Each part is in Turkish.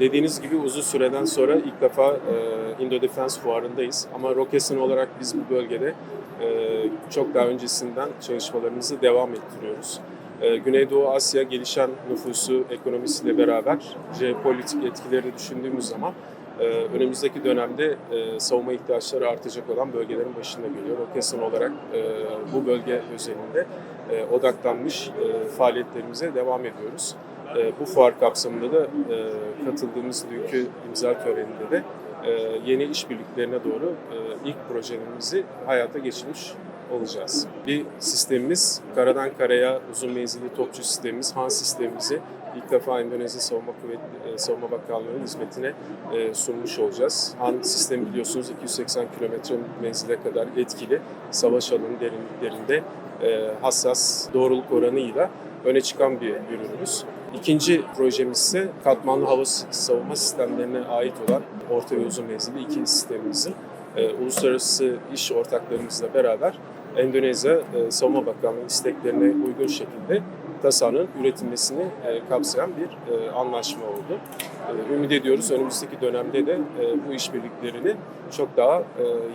dediğiniz gibi uzun süreden sonra ilk defa e, Indo Defense Fuarı'ndayız. Ama Roketsan olarak biz bu bölgede e, çok daha öncesinden çalışmalarımızı devam ettiriyoruz. E, Güneydoğu Asya gelişen nüfusu, ekonomisiyle beraber jeopolitik etkileri düşündüğümüz zaman e, önümüzdeki dönemde e, savunma ihtiyaçları artacak olan bölgelerin başında geliyor. Roketsan olarak e, bu bölge özelinde e, odaklanmış e, faaliyetlerimize devam ediyoruz. E, bu fuar kapsamında da e, katıldığımız dünkü imza töreninde de e, yeni işbirliklerine doğru e, ilk projelerimizi hayata geçirmiş olacağız. Bir sistemimiz, karadan karaya uzun menzilli topçu sistemimiz, HAN sistemimizi ilk defa Endonezya Savunma Kuvvetleri e, Savunma Bakanlığı'nın hizmetine e, sunmuş olacağız. HAN sistemi biliyorsunuz 280 kilometre menzile kadar etkili, savaş alanı derinliklerinde e, hassas doğruluk oranıyla öne çıkan bir ürünümüz. İkinci projemiz ise katmanlı hava savunma sistemlerine ait olan orta ve uzun menzilli iki sistemimizin e, uluslararası iş ortaklarımızla beraber Endonezya e, Savunma Bakanlığı isteklerine uygun şekilde tasarının üretilmesini e, kapsayan bir anlaşma oldu. E, ümit ediyoruz önümüzdeki dönemde de bu işbirliklerini çok daha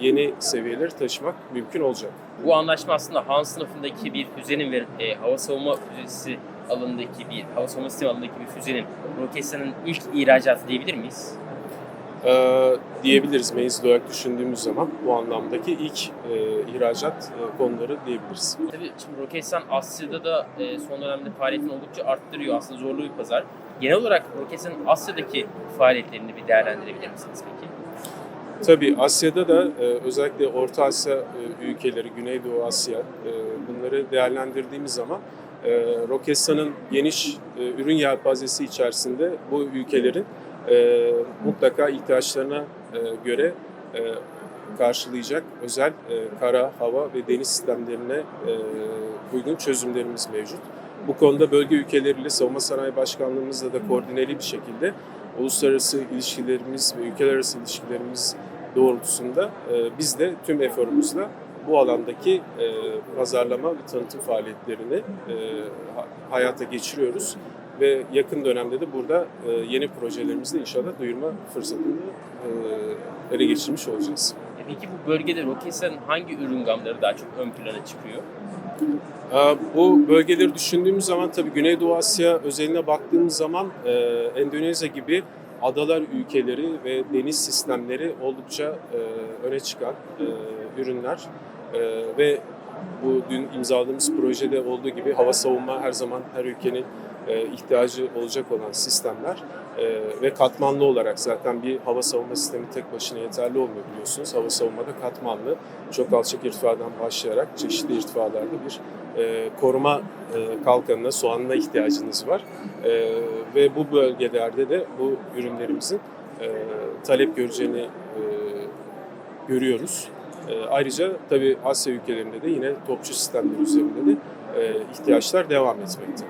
yeni seviyeleri taşımak mümkün olacak. Bu anlaşma aslında Han sınıfındaki bir füzenin ve hava savunma füzesi alanındaki bir hava savunma sistemi alanındaki bir füzenin Roketsan'ın ilk ihracatı diyebilir miyiz? e, diyebiliriz menzil olarak düşündüğümüz zaman bu anlamdaki ilk e, ihracat e, konuları diyebiliriz. Tabii şimdi Roketsan Asya'da da e, son dönemde faaliyetini oldukça arttırıyor. Aslında zorlu bir pazar. Genel olarak Roketsan'ın Asya'daki faaliyetlerini bir değerlendirebilir misiniz peki? Tabii Asya'da da e, özellikle Orta Asya e, ülkeleri, Güneydoğu Asya e, bunları değerlendirdiğimiz zaman e, Roketsan'ın geniş e, ürün yelpazesi içerisinde bu ülkelerin e, mutlaka ihtiyaçlarına e, göre e, karşılayacak özel e, kara, hava ve deniz sistemlerine e, uygun çözümlerimiz mevcut. Bu konuda bölge ülkeleriyle Savunma Sanayi Başkanlığımızla da koordineli bir şekilde uluslararası ilişkilerimiz ve ülkeler arası ilişkilerimiz doğrultusunda e, biz de tüm eforumuzla bu alandaki e, pazarlama ve tanıtım faaliyetlerini e, ha- hayata geçiriyoruz ve yakın dönemde de burada e, yeni projelerimizde inşallah duyurma fırsatını e, ele geçirmiş olacağız. E peki bu bölgede Roketsan'ın hangi ürün gamları daha çok ön plana çıkıyor? Ee, Bu bölgeleri düşündüğümüz zaman tabii Güneydoğu Asya özeline baktığımız zaman e, Endonezya gibi adalar ülkeleri ve deniz sistemleri oldukça e, öne çıkan e, ürünler E, ve bu dün imzaladığımız projede olduğu gibi hava savunma her zaman her ülkenin e, ihtiyacı olacak olan sistemler E, ve katmanlı olarak zaten bir hava savunma sistemi tek başına yeterli olmuyor biliyorsunuz. Hava savunmada katmanlı çok alçak irtifadan başlayarak çeşitli irtifalarda bir e, koruma e, kalkanına, soğanına ihtiyacınız var. E, ve bu bölgelerde de bu ürünlerimizin e, talep göreceğini e, görüyoruz. E, ayrıca tabii Asya ülkelerinde de yine topçu sistemleri üzerinde de e, ihtiyaçlar devam etmekte.